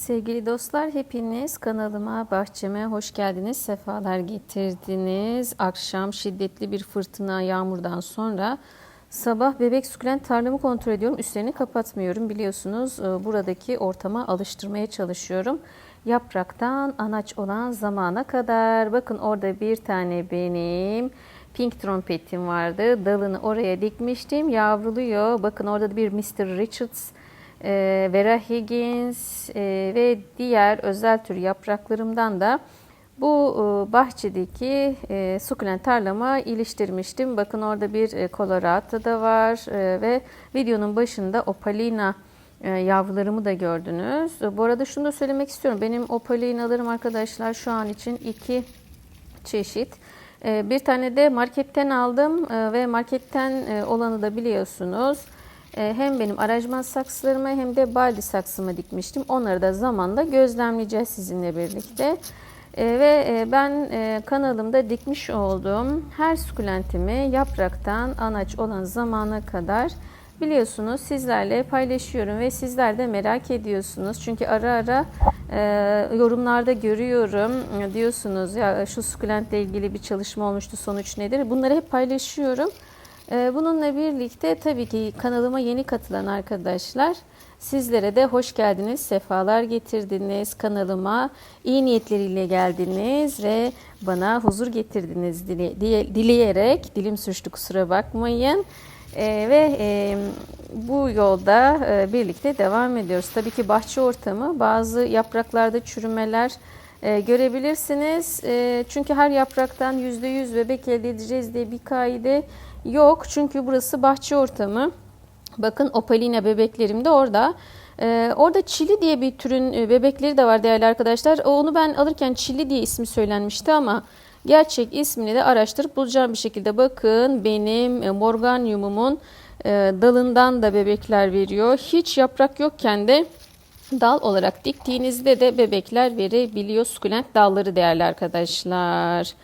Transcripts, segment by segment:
Sevgili dostlar hepiniz kanalıma, bahçeme hoş geldiniz, sefalar getirdiniz. Akşam şiddetli bir fırtına, yağmurdan sonra sabah bebek sukulent tarlamı kontrol ediyorum. Üstlerini kapatmıyorum biliyorsunuz. e, Buradaki ortama alıştırmaya çalışıyorum. Yapraktan anaç olan zamana kadar. Bakın orada bir tane benim pink trompetim vardı. Dalını oraya dikmiştim. Yavruluyor. Bakın orada da bir Mr. Richards e, Vera Higgins e, ve diğer özel tür yapraklarımdan da bu e, bahçedeki e, sukulent tarlama iliştirmiştim. Bakın orada bir e, Colorado da var e, ve videonun başında Opalina e, yavrularımı da gördünüz. E, Bu arada şunu da söylemek istiyorum. Benim Opalinalarım arkadaşlar şu an için iki çeşit. E, Bir tane de marketten aldım e, ve marketten e, olanı da biliyorsunuz. E, Hem benim aranjman saksılarıma hem de baldi saksıma dikmiştim. Onları da zamanla gözlemleyeceğiz sizinle birlikte. E, Ve e, ben e, kanalımda dikmiş olduğum her sukulentimi yapraktan anaç olan zamana kadar biliyorsunuz sizlerle paylaşıyorum ve sizler de merak ediyorsunuz. Çünkü ara ara e, yorumlarda görüyorum diyorsunuz ya şu sukulentle ilgili bir çalışma olmuştu sonuç nedir? Bunları hep paylaşıyorum. Ee, Bununla birlikte tabii ki kanalıma yeni katılan arkadaşlar sizlere de hoş geldiniz, sefalar getirdiniz kanalıma, iyi niyetleriyle geldiniz ve bana huzur getirdiniz dileyerek, dilim sürçtü kusura bakmayın. Ee, ve e, bu yolda e, birlikte devam ediyoruz. Tabii ki bahçe ortamı bazı yapraklarda çürümeler e, görebilirsiniz. E, çünkü her yapraktan %100 bebek elde edeceğiz diye bir kaide yok. Çünkü burası bahçe ortamı. Bakın opalina bebeklerim de orada. Ee, orada çili diye bir türün e, bebekleri de var değerli arkadaşlar. Onu ben alırken çili diye ismi söylenmişti ama gerçek ismini de araştırıp bulacağım bir şekilde. Bakın benim e, morganiumumun e, dalından da bebekler veriyor. Hiç yaprak yokken de dal olarak diktiğinizde de bebekler verebiliyor sukulent dalları değerli arkadaşlar.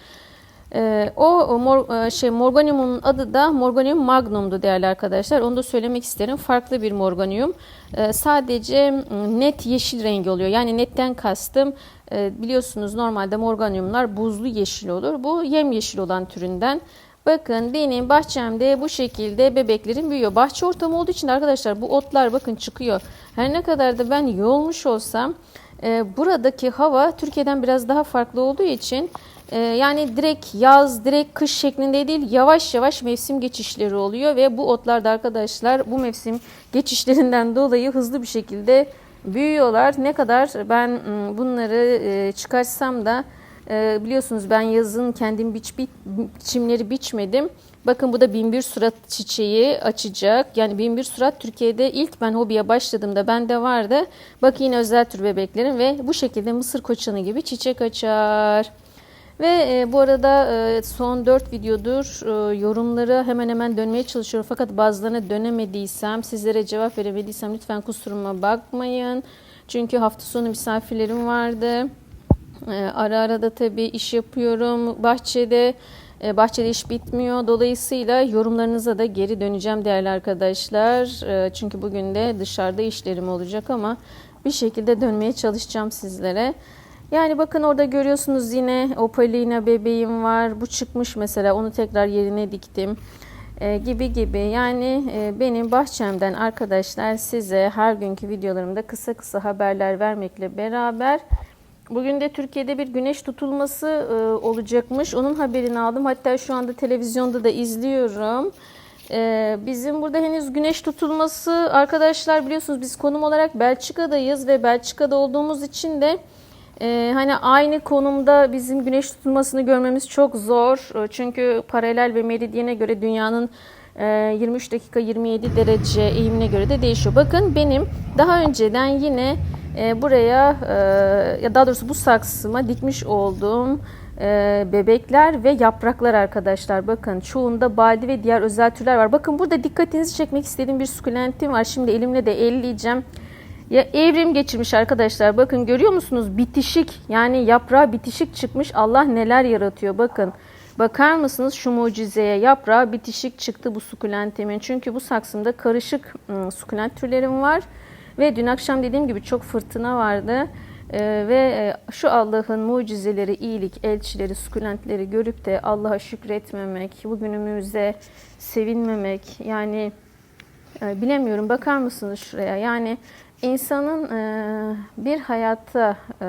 Ee, o mor, e, şey Morganium'un adı da Morganium magnum'du değerli arkadaşlar. Onu da söylemek isterim. Farklı bir Morganium. Ee, sadece net yeşil rengi oluyor. Yani netten kastım e, biliyorsunuz normalde Morganium'lar buzlu yeşil olur. Bu yemyeşil olan türünden. Bakın benim bahçemde bu şekilde bebeklerim büyüyor. Bahçe ortamı olduğu için arkadaşlar bu otlar bakın çıkıyor. Her ne kadar da ben yolmuş olsam e, buradaki hava Türkiye'den biraz daha farklı olduğu için e, yani direkt yaz, direkt kış şeklinde değil yavaş yavaş mevsim geçişleri oluyor ve bu otlarda arkadaşlar bu mevsim geçişlerinden dolayı hızlı bir şekilde büyüyorlar. Ne kadar ben m, bunları e, çıkarsam da e, biliyorsunuz ben yazın kendim biç, bi- biçimleri biçmedim. Bakın bu da binbir surat çiçeği açacak. Yani binbir surat Türkiye'de ilk ben hobiye başladığımda bende vardı. Bak yine özel tür bebeklerim ve bu şekilde mısır koçanı gibi çiçek açar. Ve e, bu arada e, son 4 videodur e, yorumları hemen hemen dönmeye çalışıyorum. Fakat bazılarına dönemediysem, sizlere cevap veremediysem lütfen kusuruma bakmayın. Çünkü hafta sonu misafirlerim vardı. E, ara ara da tabii iş yapıyorum bahçede. E, bahçede iş bitmiyor. Dolayısıyla yorumlarınıza da geri döneceğim değerli arkadaşlar. E, çünkü bugün de dışarıda işlerim olacak ama bir şekilde dönmeye çalışacağım sizlere. Yani bakın orada görüyorsunuz yine opalina bebeğim var. Bu çıkmış mesela onu tekrar yerine diktim. E, gibi gibi yani e, benim bahçemden arkadaşlar size her günkü videolarımda kısa kısa haberler vermekle beraber bugün de Türkiye'de bir güneş tutulması e, olacakmış. Onun haberini aldım. Hatta şu anda televizyonda da izliyorum. E, bizim burada henüz güneş tutulması arkadaşlar biliyorsunuz biz konum olarak Belçika'dayız ve Belçika'da olduğumuz için de ee, hani aynı konumda bizim güneş tutulmasını görmemiz çok zor. Ee, Çünkü paralel ve meridyene göre dünyanın e, 23 dakika 27 derece eğimine göre de değişiyor. Bakın benim daha önceden yine e, buraya e, ya daha doğrusu bu saksıma dikmiş olduğum e, bebekler ve yapraklar arkadaşlar. Bakın çoğunda badi ve diğer özel türler var. Bakın burada dikkatinizi çekmek istediğim bir sukulentim var. Şimdi elimle de elleyeceğim. Ya evrim geçirmiş arkadaşlar. Bakın görüyor musunuz? Bitişik. Yani yaprağı bitişik çıkmış. Allah neler yaratıyor. Bakın. Bakar mısınız şu mucizeye? Yaprağı bitişik çıktı bu sukulentimin. Çünkü bu saksımda karışık ım, sukulent türlerim var. Ve dün akşam dediğim gibi çok fırtına vardı. Ee, ve e, şu Allah'ın mucizeleri, iyilik, elçileri, sukulentleri görüp de Allah'a şükretmemek, bugünümüze sevinmemek yani e, bilemiyorum bakar mısınız şuraya yani insanın e, bir hayatta e,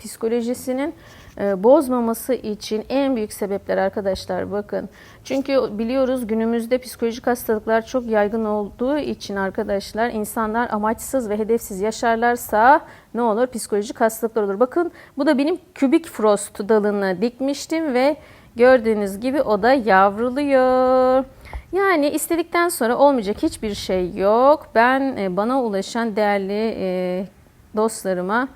psikolojisinin e, bozmaması için en büyük sebepler arkadaşlar bakın. Çünkü biliyoruz günümüzde psikolojik hastalıklar çok yaygın olduğu için arkadaşlar insanlar amaçsız ve hedefsiz yaşarlarsa ne olur? Psikolojik hastalıklar olur. Bakın bu da benim kübik frost dalını dikmiştim ve gördüğünüz gibi o da yavruluyor. Yani istedikten sonra olmayacak hiçbir şey yok. Ben e, bana ulaşan değerli e, dostlarıma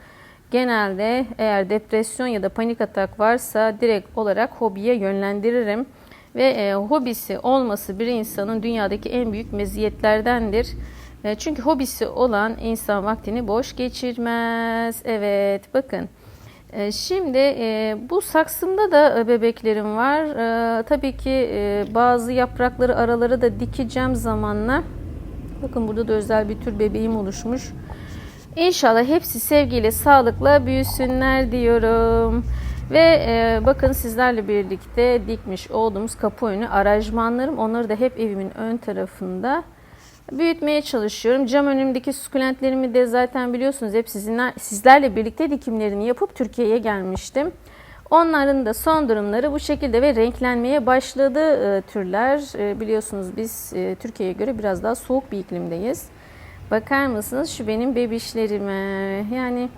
genelde eğer depresyon ya da panik atak varsa direkt olarak hobiye yönlendiririm. Ve e, hobisi olması bir insanın dünyadaki en büyük meziyetlerdendir. Çünkü hobisi olan insan vaktini boş geçirmez. Evet bakın. E, Şimdi e, bu saksımda da e, bebeklerim var. Tabii ki bazı yaprakları araları da dikeceğim zamanla. Bakın burada da özel bir tür bebeğim oluşmuş. İnşallah hepsi sevgiyle, sağlıkla büyüsünler diyorum. Ve bakın sizlerle birlikte dikmiş olduğumuz kapı önü aranjmanlarım. Onları da hep evimin ön tarafında büyütmeye çalışıyorum. Cam önümdeki sukulentlerimi de zaten biliyorsunuz hep sizinle, sizlerle birlikte dikimlerini yapıp Türkiye'ye gelmiştim. Onların da son durumları bu şekilde ve renklenmeye başladı e, türler. E, biliyorsunuz biz e, Türkiye'ye göre biraz daha soğuk bir iklimdeyiz. Bakar mısınız şu benim bebişlerime. Yani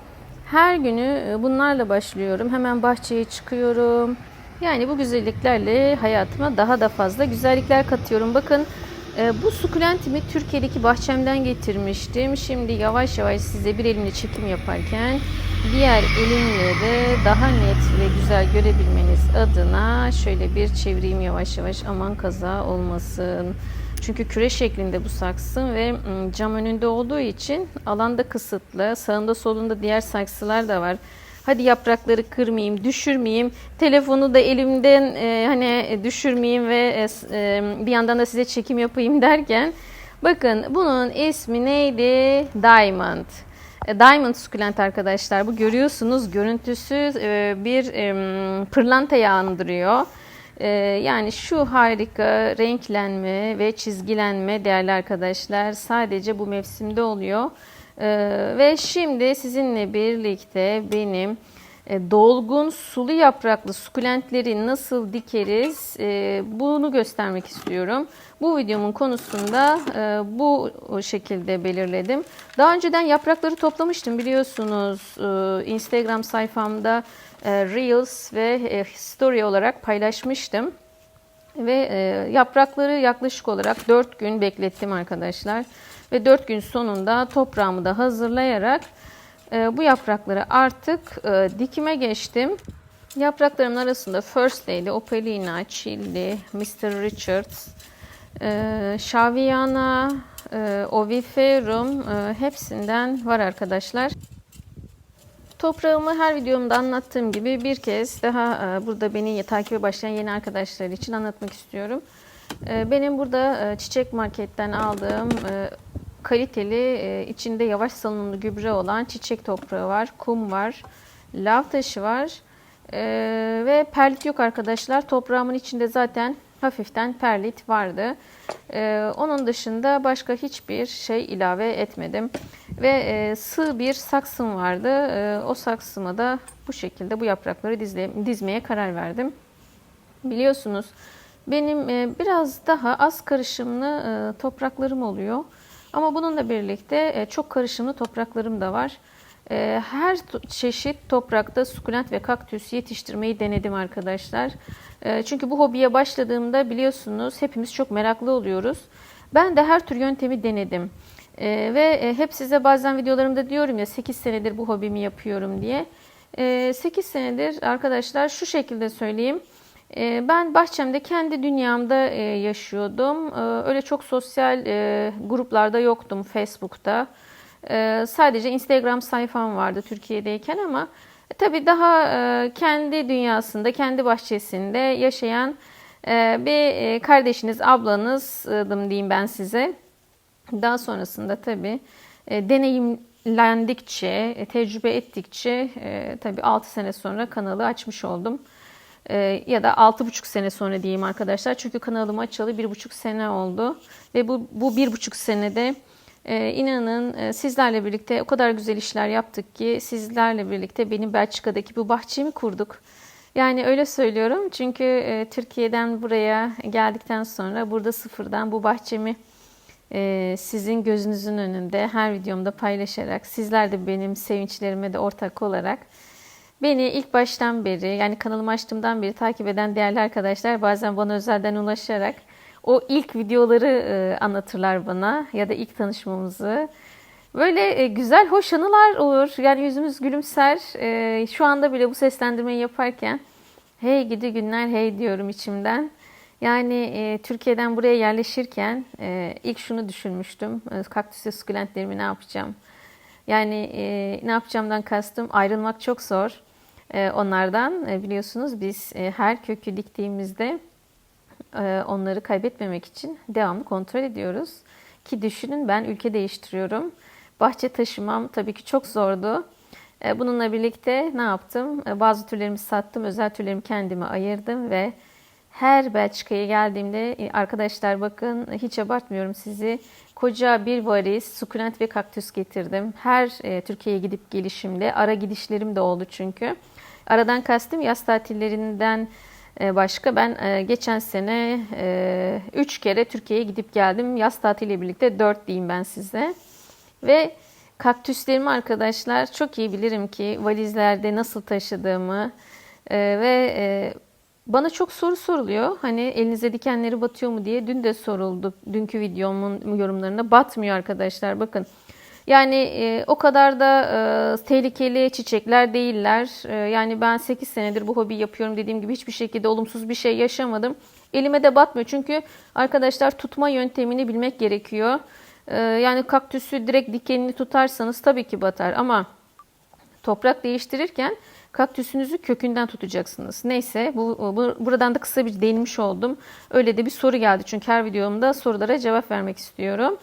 her günü e, bunlarla başlıyorum. Hemen bahçeye çıkıyorum. Yani bu güzelliklerle hayatıma daha da fazla güzellikler katıyorum. Bakın bu sukulentimi Türkiye'deki bahçemden getirmiştim. Şimdi yavaş yavaş size bir elimle çekim yaparken diğer elimle de daha net ve güzel görebilmeniz adına şöyle bir çevireyim yavaş yavaş aman kaza olmasın. Çünkü küre şeklinde bu saksım ve ım, cam önünde olduğu için alanda kısıtlı. Sağında solunda diğer saksılar da var. Hadi yaprakları kırmayayım, düşürmeyeyim. Telefonu da elimden e, hani düşürmeyeyim ve e, e, bir yandan da size çekim yapayım derken bakın bunun ismi neydi? Diamond. E, Diamond sukulent arkadaşlar. Bu görüyorsunuz görüntüsü e, bir e, pırlantayı andırıyor. E, Yani şu harika renklenme ve çizgilenme değerli arkadaşlar sadece bu mevsimde oluyor. E, Ve şimdi sizinle birlikte benim e, dolgun sulu yapraklı sukulentleri nasıl dikeriz e, bunu göstermek istiyorum. Bu videomun konusunda e, bu şekilde belirledim. Daha önceden yaprakları toplamıştım biliyorsunuz Instagram sayfamda Reels ve Story olarak paylaşmıştım. Ve yaprakları yaklaşık olarak 4 gün beklettim arkadaşlar. Ve 4 gün sonunda toprağımı da hazırlayarak e, bu yaprakları artık e, dikime geçtim. Yapraklarımın arasında First Lady, Opalina, Chilli, Mr. Richards, e, Shaviana, Oviferum hepsinden var arkadaşlar. Toprağımı her videomda anlattığım gibi bir kez daha burada beni takibe başlayan yeni arkadaşlar için anlatmak istiyorum. E, Benim burada e, Çiçek Market'ten aldığım e, kaliteli e, içinde yavaş salınımlı gübre olan çiçek toprağı var, kum var, lav taşı var ve perlit yok arkadaşlar. Toprağımın içinde zaten hafiften perlit vardı. Onun dışında başka hiçbir şey ilave etmedim. Ve sığ bir saksım vardı. O saksıma da bu şekilde bu yaprakları dizmeye karar verdim. Biliyorsunuz benim e, biraz daha az karışımlı e, topraklarım oluyor. Ama bununla birlikte e, çok karışımlı topraklarım da var. Her çeşit toprakta sukulent ve kaktüs yetiştirmeyi denedim arkadaşlar. Çünkü bu hobiye başladığımda biliyorsunuz hepimiz çok meraklı oluyoruz. Ben de her tür yöntemi denedim. Ve hep size bazen videolarımda diyorum ya 8 senedir bu hobimi yapıyorum diye. E, 8 senedir arkadaşlar şu şekilde söyleyeyim. E, ben bahçemde kendi dünyamda e, yaşıyordum. E, öyle çok sosyal e, gruplarda yoktum Facebook'ta. E, sadece Instagram sayfam vardı Türkiye'deyken ama e, tabii daha kendi dünyasında, kendi bahçesinde yaşayan bir kardeşiniz, ablanızdım diyeyim ben size. Daha sonrasında tabii deneyimlendikçe, tecrübe ettikçe tabii 6 sene sonra kanalı açmış oldum. E, ya da 6,5 sene sonra diyeyim arkadaşlar. Çünkü kanalım açalı 1,5 sene oldu. Ve bu, bu 1,5 senede e, inanın e, sizlerle birlikte o kadar güzel işler yaptık ki sizlerle birlikte benim Belçika'daki bu bahçemi kurduk. Yani öyle söylüyorum çünkü e, Türkiye'den buraya geldikten sonra burada sıfırdan bu bahçemi e, sizin gözünüzün önünde her videomda paylaşarak sizler de benim sevinçlerime de ortak olarak beni ilk baştan beri yani kanalımı açtığımdan beri takip eden değerli arkadaşlar bazen bana özelden ulaşarak o ilk videoları e, anlatırlar bana ya da ilk tanışmamızı. Böyle e, güzel, hoş anılar olur. Yani yüzümüz gülümser. E, şu anda bile bu seslendirmeyi yaparken hey gidi günler hey diyorum içimden. Yani e, Türkiye'den buraya yerleşirken e, ilk şunu düşünmüştüm. E, kaktüse sukulentlerimi ne yapacağım? Yani e, ne yapacağımdan kastım ayrılmak çok zor. E, onlardan e, biliyorsunuz biz e, her kökü diktiğimizde onları kaybetmemek için devamlı kontrol ediyoruz. Ki düşünün ben ülke değiştiriyorum. Bahçe taşımam tabii ki çok zordu. Bununla birlikte ne yaptım? Bazı türlerimi sattım, özel türlerimi kendime ayırdım ve her Belçika'ya geldiğimde arkadaşlar bakın hiç abartmıyorum sizi. Koca bir valiz sukulent ve kaktüs getirdim. Her Türkiye'ye gidip gelişimde ara gidişlerim de oldu çünkü. Aradan kastım yaz tatillerinden başka ben geçen sene 3 kere Türkiye'ye gidip geldim. Yaz tatiliyle birlikte 4 diyeyim ben size. Ve kaktüslerimi arkadaşlar çok iyi bilirim ki valizlerde nasıl taşıdığımı ve bana çok soru soruluyor. Hani elinize dikenleri batıyor mu diye. Dün de soruldu. Dünkü videomun yorumlarında batmıyor arkadaşlar. Bakın. Yani e, o kadar da e, tehlikeli çiçekler değiller. E, yani ben 8 senedir bu hobi yapıyorum dediğim gibi hiçbir şekilde olumsuz bir şey yaşamadım. Elime de batmıyor. Çünkü arkadaşlar tutma yöntemini bilmek gerekiyor. E, yani kaktüsü direkt dikenini tutarsanız tabii ki batar ama toprak değiştirirken kaktüsünüzü kökünden tutacaksınız. Neyse bu, bu buradan da kısa bir değinmiş oldum. Öyle de bir soru geldi çünkü her videomda sorulara cevap vermek istiyorum.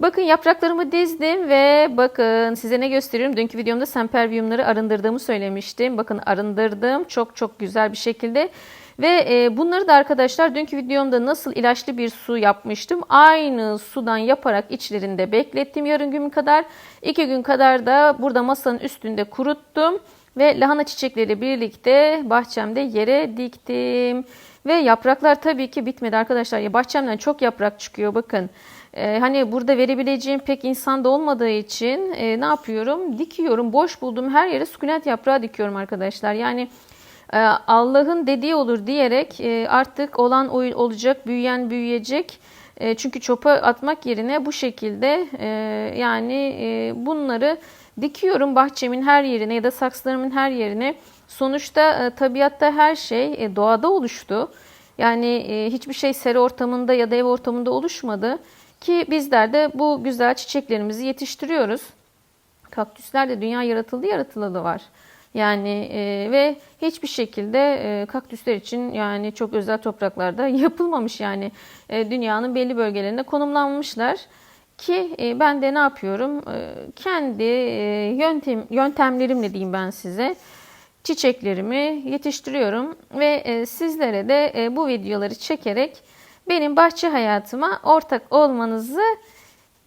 Bakın yapraklarımı dizdim ve bakın size ne gösteriyorum. Dünkü videomda semperviyumları arındırdığımı söylemiştim. Bakın arındırdım çok çok güzel bir şekilde. Ve e, bunları da arkadaşlar dünkü videomda nasıl ilaçlı bir su yapmıştım. Aynı sudan yaparak içlerinde beklettim yarım gün kadar. iki gün kadar da burada masanın üstünde kuruttum. Ve lahana çiçekleri birlikte bahçemde yere diktim. Ve yapraklar tabii ki bitmedi arkadaşlar. Bahçemden çok yaprak çıkıyor bakın. Ee, hani burada verebileceğim pek insan da olmadığı için e, ne yapıyorum? Dikiyorum. Boş bulduğum her yere sukulent yaprağı dikiyorum arkadaşlar. Yani e, Allah'ın dediği olur diyerek e, artık olan olacak, büyüyen büyüyecek. E, çünkü çopa atmak yerine bu şekilde e, yani e, bunları dikiyorum bahçemin her yerine ya da saksılarımın her yerine. Sonuçta e, tabiatta her şey e, doğada oluştu. Yani e, hiçbir şey seri ortamında ya da ev ortamında oluşmadı. Ki bizler de bu güzel çiçeklerimizi yetiştiriyoruz. Kaktüsler de dünya yaratıldı yaratılalı var. Yani e, ve hiçbir şekilde e, kaktüsler için yani çok özel topraklarda yapılmamış yani e, dünyanın belli bölgelerinde konumlanmışlar. Ki e, ben de ne yapıyorum? E, kendi e, yöntem yöntemlerimle diyeyim ben size çiçeklerimi yetiştiriyorum ve e, sizlere de e, bu videoları çekerek benim bahçe hayatıma ortak olmanızı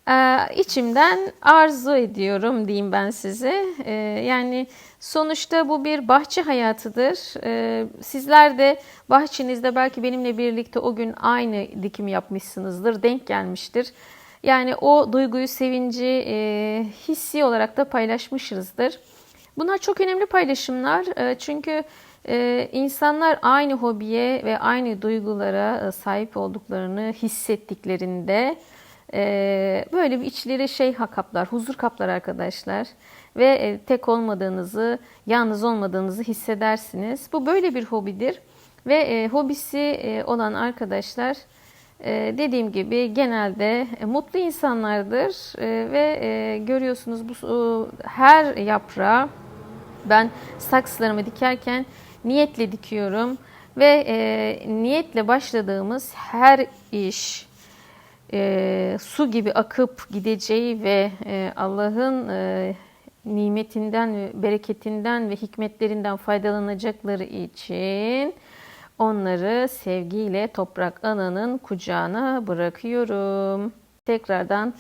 e, içimden arzu ediyorum diyeyim ben size. E, yani sonuçta bu bir bahçe hayatıdır. E, sizler de bahçenizde belki benimle birlikte o gün aynı dikim yapmışsınızdır, denk gelmiştir. Yani o duyguyu, sevinci hissi olarak da paylaşmışızdır. Bunlar çok önemli paylaşımlar. Çünkü e, insanlar aynı hobiye ve aynı duygulara e, sahip olduklarını hissettiklerinde e, böyle bir içleri şey kaplar, huzur kaplar arkadaşlar. Ve e, tek olmadığınızı, yalnız olmadığınızı hissedersiniz. Bu böyle bir hobidir. Ve e, hobisi e, olan arkadaşlar ee, dediğim gibi genelde e, mutlu insanlardır ee, ve e, görüyorsunuz bu her yaprağı ben saksılarımı dikerken niyetle dikiyorum ve e, niyetle başladığımız her iş e, su gibi akıp gideceği ve e, Allah'ın e, nimetinden, bereketinden ve hikmetlerinden faydalanacakları için onları sevgiyle Toprak Ana'nın kucağına bırakıyorum. Tekrardan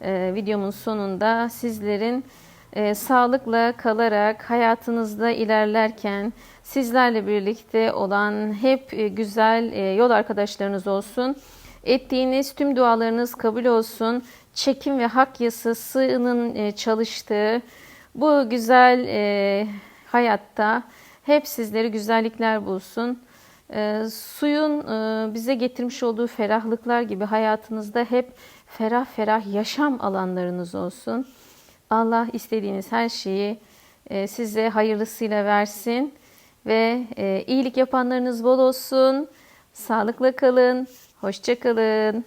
e, videomun sonunda sizlerin e, sağlıkla kalarak hayatınızda ilerlerken sizlerle birlikte olan hep e, güzel e, yol arkadaşlarınız olsun. Ettiğiniz tüm dualarınız kabul olsun. Çekim ve hak yasasının e, çalıştığı bu güzel e, hayatta hep sizleri güzellikler bulsun. E, suyun e, bize getirmiş olduğu ferahlıklar gibi hayatınızda hep ferah ferah yaşam alanlarınız olsun. Allah istediğiniz her şeyi e, size hayırlısıyla versin ve e, iyilik yapanlarınız bol olsun. Sağlıkla kalın, hoşça kalın.